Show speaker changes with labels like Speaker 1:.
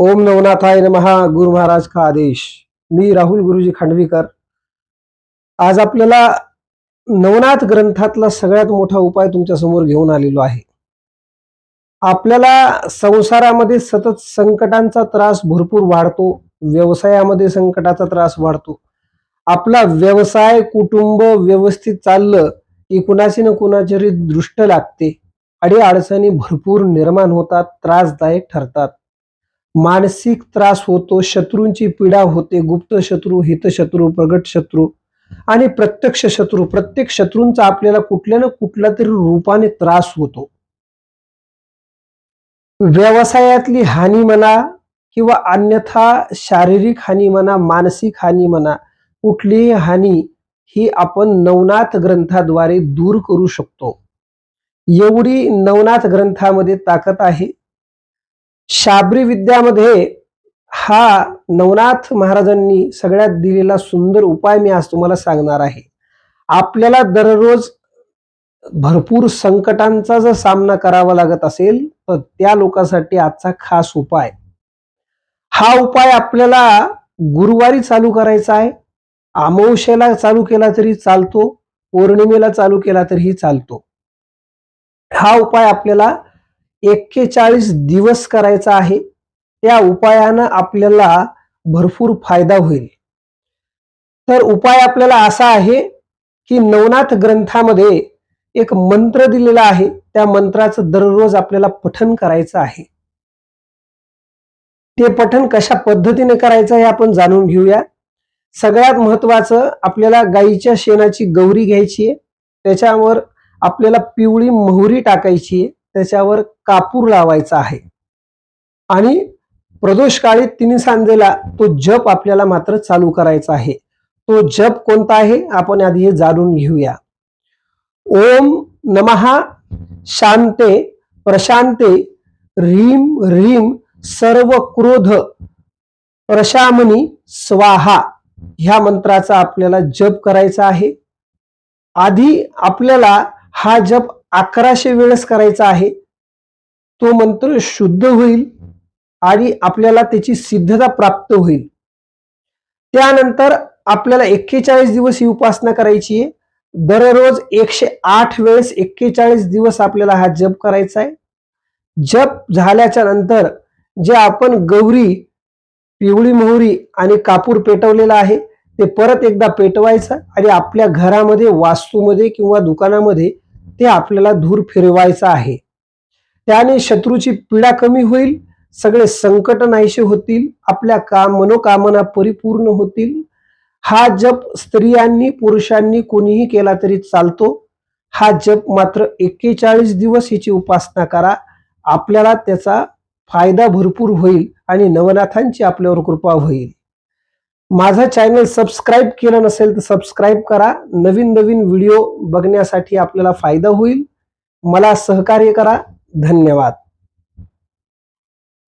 Speaker 1: ओम नवनाथाय नमहा गुरु महाराज का आदेश. मी राहुल गुरुजी खांडवीकर. आज आपल्याला नवनाथ ग्रंथातला सगळ्यात मोठा उपाय तुमच्यासमोर घेऊन आलेलो आहे. आपल्याला संसारामध्ये सतत संकटांचा त्रास भरपूर वाढतो व्यवसायामध्ये संकटाचा त्रास वाढतो. आपला व्यवसाय कुटुंब व्यवस्थित चाललं की कुणाची ना कुणाची दृष्ट लागते. अडी अडचणी भरपूर निर्माण होतात त्रासदायक ठरतात. मानसिक त्रास होतो शत्रूंची पीडा होते गुप्त शत्रू हितशत्रू प्रगट शत्रू आणि प्रत्यक्ष शत्रू. प्रत्येक शत्रूंचा आपल्याला कुठल्या ना कुठल्या तरी रूपाने त्रास होतो. व्यवसायातली हानी म्हणा किंवा अन्यथा शारीरिक हानी म्हणा मानसिक हानी म्हणा कुठलीही हानी ही आपण नवनाथ ग्रंथाद्वारे दूर करू शकतो. एवढी नवनाथ ग्रंथामध्ये ताकद आहे. शाबरी विद्यामध्ये हा नवनाथ महाराजांनी सगळ्यात दिलेला सुंदर उपाय मी आज तुम्हाला सांगणार आहे. आपल्याला दररोज भरपूर संकटांचा जर सामना करावा लागत असेल तर त्या लोकांसाठी आजचा खास उपाय. हा उपाय आपल्याला गुरुवारी चालू करायचा आहे. अमावश्याला चालू केला तरी चालतो. पौर्णिमेला चालू केला तरीही चालतो. हा उपाय आपल्याला एक्केचाळीस दिवस करायचा आहे त्या उपायानं आपल्याला भरपूर फायदा होईल. तर उपाय आपल्याला असा आहे की नवनाथ ग्रंथामध्ये एक मंत्र दिलेला आहे त्या मंत्राचं दररोज आपल्याला पठन करायचं आहे. ते पठन कशा पद्धतीने करायचं हे आपण जाणून घेऊया. सगळ्यात महत्वाचं आपल्याला गाईच्या शेणाची गौरी घ्यायची आहे त्याच्यावर आपल्याला पिवळी मोहरी टाकायची आहे. त्याच्यावर कापूर लावायचा आहे. आणि प्रदोष काळी तिन्ही सांजेला तो जप आपल्याला मात्र चालू करायचा आहे. तो जप कोणता आहे? आपण आधी हे जाणून घेऊया. ओम नमहा शांते प्रशांते रीम रीम सर्व क्रोध प्रशामनी स्वाहा ह्या मंत्राचा आपल्याला जप करायचा आहे. आधी आपल्याला हा जप अकराशे वेळेस करायचा आहे. तो मंत्र शुद्ध होईल आणि आपल्याला त्याची सिद्धता प्राप्त होईल. त्यानंतर आपल्याला एक्केचाळीस दिवस ही उपासना करायची आहे. दररोज एकशे आठ वेळेस एक्केचाळीस दिवस आपल्याला हा जप करायचा आहे. जप झाल्याच्यानंतर जे आपण गौरी पिवळी मोहरी आणि कापूर पेटवलेला आहे ते परत एकदा पेटवायचं आणि आपल्या घरामध्ये वास्तूमध्ये किंवा दुकानामध्ये ते आपल्याला धूर फिरवायचं आहे. त्याने शत्रूची पीडा कमी होईल सगळे संकट नाहीसे होतील आपल्या काम मनोकामना परिपूर्ण होतील. हा जप स्त्रियांनी पुरुषांनी कोणीही केला तरी चालतो. हा जप मात्र एक्केचाळीस दिवस हिची उपासना करा. आपल्याला त्याचा फायदा भरपूर होईल आणि नवनाथांची आपल्यावर कृपा होईल. माझा चॅनल सबस्क्राईब केलं नसेल तर सबस्क्राईब करा. नवीन नवीन व्हिडिओ बघण्यासाठी आपल्याला फायदा होईल. मला सहकार्य करा. धन्यवाद.